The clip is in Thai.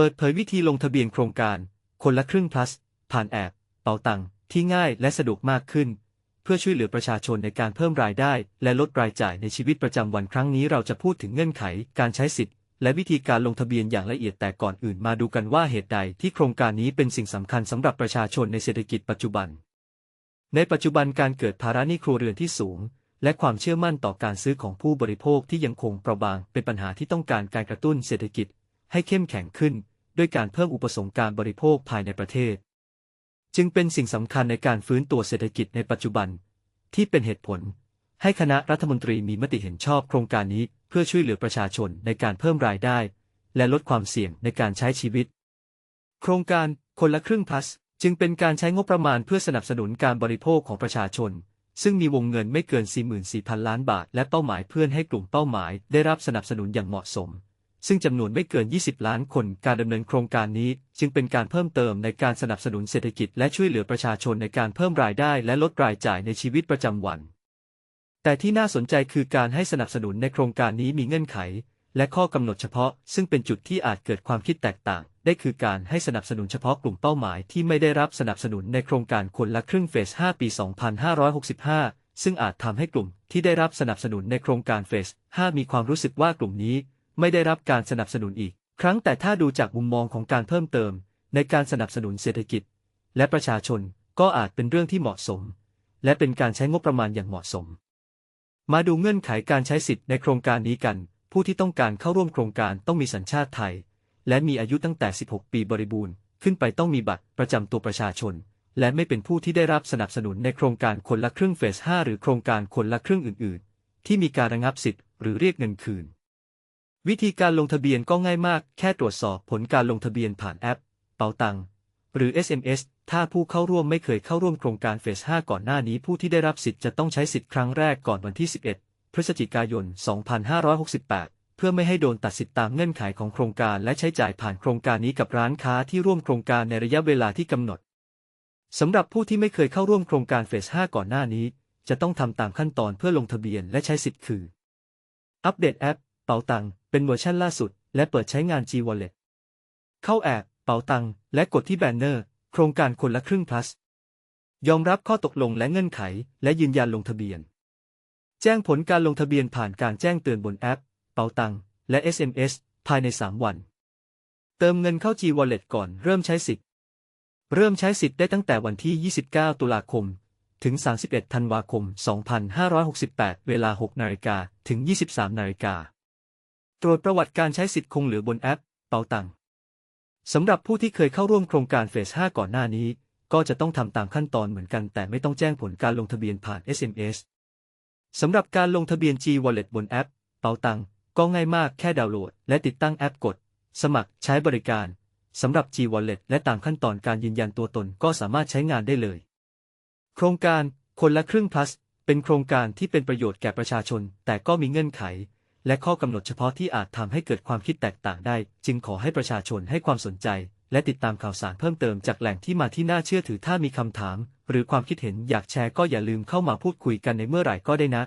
ปิดเผยวิธีลงทะเบียนโครงการ คนละครึ่ง plus ผ่านแอปเป๋าตังค์ที่ง่ายและสะดวกมากขึ้น เพื่อช่วยเหลือประชาชนในการเพิ่มรายได้ และลดรายจ่ายในชีวิตประจำวันครั้งนี้เราจะพูดถึงเงื่อนไข การใช้สิทธิ์ และวิธีการลงทะเบียนอย่างละเอียดแต่ก่อนอื่นมาดูกันว่าเหตุใดที่โครงการนี้เป็นสิ่งสำคัญสำหรับประชาชนในเศรษฐกิจปัจจุบัน ในปัจจุบันการเกิดภาระหนี้ครัวเรือนที่สูงและความเชื่อมั่นต่อการซื้อของผู้บริโภคที่ยังคงเปราะบาง เป็นปัญหาที่ต้องการการกระตุ้นเศรษฐกิจ ให้เข้มแข็งขึ้น ด้วยการเพิ่มอุปสงค์การบริโภคภายในประเทศ จึงเป็นสิ่งสำคัญในการฟื้นตัวเศรษฐกิจในปัจจุบัน ที่เป็นเหตุผล ให้คณะรัฐมนตรีมีมติเห็นชอบโครงการนี้เพื่อช่วยเหลือประชาชนในการเพิ่มรายได้ และลดความเสี่ยงในการใช้ชีวิต โครงการคนละครึ่ง plus จึงเป็นการใช้งบประมาณเพื่อสนับสนุนการบริโภคของประชาชน ซึ่งมีวงเงินไม่เกิน 44,000 ล้านบาท และเป้าหมายเพื่อให้กลุ่มเป้าหมายได้รับสนับสนุนอย่างเหมาะสม ซึ่งจำนวนไม่เกิน 20 ล้านคน การดำเนินโครงการนี้ จึงเป็นการเพิ่มเติมในการสนับสนุนเศรษฐกิจและช่วยเหลือประชาชนในการเพิ่มรายได้และลดรายจ่ายในชีวิตประจำวัน แต่ที่น่าสนใจคือการให้สนับสนุนในโครงการนี้มีเงื่อนไข และข้อกำหนดเฉพาะ ซึ่งเป็นจุดที่อาจเกิดความคิดแตกต่าง ได้คือการให้สนับสนุนเฉพาะกลุ่มเป้าหมายที่ไม่ได้รับสนับสนุนในโครงการคนละครึ่งเฟส 5 ปี 2565 ซึ่งอาจทำให้กลุ่มที่ได้รับสนับสนุนในโครงการเฟส 5 มีความรู้สึกว่ากลุ่มนี้ ไม่ได้รับการสนับสนุนอีก ครั้งแต่ถ้าดูจากมุมมองของการเพิ่มเติม ในการสนับสนุนเศรษฐกิจ และประชาชนก็อาจเป็นเรื่องที่เหมาะสม และเป็นการใช้งบประมาณอย่างเหมาะสม มาดูเงื่อนไขการใช้สิทธิ์ในโครงการนี้กัน ผู้ที่ต้องการเข้าร่วมโครงการต้องมีสัญชาติไทย และมีอายุตั้งแต่ 16 ปีบริบูรณ์ ขึ้นไปต้องมีบัตรประจำตัวประชาชน และไม่เป็นผู้ที่ได้รับสนับสนุนในโครงการคนละครึ่งเฟส 5 หรือโครงการคนละครึ่งอื่น ๆ ที่มีการระงับสิทธิ์หรือเรียกเงินคืน วิธีการลงทะเบียนก็ง่ายมาก แค่ตรวจสอบผลการลงทะเบียนผ่านแอป เป๋าตังหรือ SMS ถ้าผู้เข้าร่วมไม่เคยเข้าร่วมโครงการเฟส 5 ก่อนหน้านี้ผู้ที่ได้รับสิทธิ์จะต้องใช้สิทธิ์ครั้งแรกก่อนวันที่ 11 พฤศจิกายน 2568 เพื่อไม่ให้โดนตัดสิทธิ์ตามเงื่อนไขของโครงการและใช้จ่ายผ่านโครงการนี้กับร้านค้าที่ร่วมโครงการในระยะเวลาที่กำหนดสำหรับผู้ที่ไม่เคยเข้าร่วมโครงการเฟส 5 ก่อนหน้านี้ จะต้องทำตามขั้นตอนเพื่อลงทะเบียนและใช้สิทธิ์คือ อัปเดตแอป ป๋าตังเป็นเวอร์ชันล่าสุด และเปิดใช้งาน G Wallet เข้าแอปเป๋าตังและกดที่แบนเนอร์ โครงการคนละครึ่ง plus ยอมรับข้อตกลงและเงื่อนไข และยืนยันลงทะเบียน แจ้งผลการลงทะเบียนผ่านการแจ้งเตือนบนแอป เป๋าตังและ SMS ภายใน 3 วัน เติมเงินเข้า G Wallet ก่อนเริ่มใช้สิทธิ์ เริ่มใช้สิทธิ์ได้ตั้งแต่วันที่ 29 ตุลาคม ถึง 31 ธันวาคม 2568 เวลา 6 นาฬิกาถึง 23 นาฬิกา ตรวจประวัติการใช้สิทธิ์คงเหลือบนแอป เป๋าตังสำหรับผู้ที่เคยเข้าร่วมโครงการเฟส 5 ก่อนหน้านี้ ก็จะต้องทำตามขั้นตอนเหมือนกันแต่ไม่ต้องแจ้งผลการลงทะเบียนผ่าน SMS สำหรับการลงทะเบียน G Wallet บนแอป เป๋าตังก็ง่ายมากแค่ดาวน์โหลด และติดตั้งแอปกด สมัครใช้บริการสำหรับ G Wallet และตามขั้นตอนการยืนยันตัวตนก็สามารถใช้งานได้เลย โครงการคนละครึ่ง plus เป็นโครงการที่เป็นประโยชน์แก่ประชาชน แต่ก็มีเงื่อนไข และข้อกำหนดเฉพาะที่อาจทำให้เกิดความคิดแตกต่างได้ จึงขอให้ประชาชนให้ความสนใจ และติดตามข่าวสารเพิ่มเติมจากแหล่งที่มาที่น่าเชื่อถือถ้ามีคำถาม หรือความคิดเห็นอยากแชร์ก็อย่าลืมเข้ามาพูดคุยกันในเมื่อไหร่ก็ได้นะ